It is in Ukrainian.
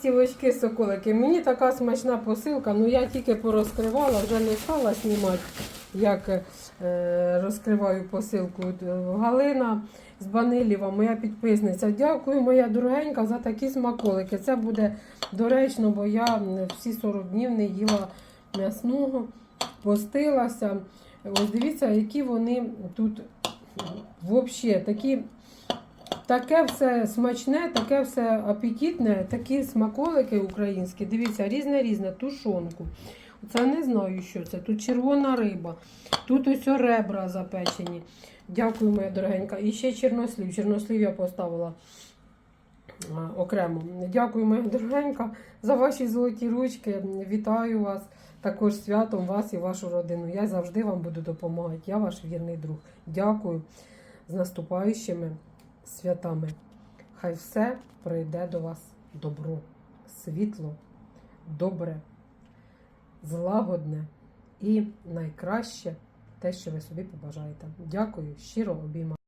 Цілочки соколики. Мені така смачна посилка, ну я тільки порозкривала, вже не стала знімати, як е, розкриваю посилку. Е, Галина з Банилєва, моя підписниця. Дякую, моя дорогенька, за такі смаколики. Це буде доречно, бо я всі 40 днів не їла м'ясного, постилася. Ось дивіться, які вони тут взагалі такі. Таке все смачне, таке все апетитне, такі смаколики українські. Дивіться, різне різне, тушонку. Це не знаю, що це. Тут червона риба, тут ось ребра запечені. Дякую, моя дорогенька. І ще чорнослів. Чорнослів я поставила окремо. Дякую, моя дорогенька, за ваші золоті ручки. Вітаю вас також святом вас і вашу родину. Я завжди вам буду допомагати. Я ваш вірний друг. Дякую з наступаючими святами. Хай все прийде до вас добро, світло, добре, злагодне і найкраще те, що ви собі побажаєте. Дякую, щиро обіймаю.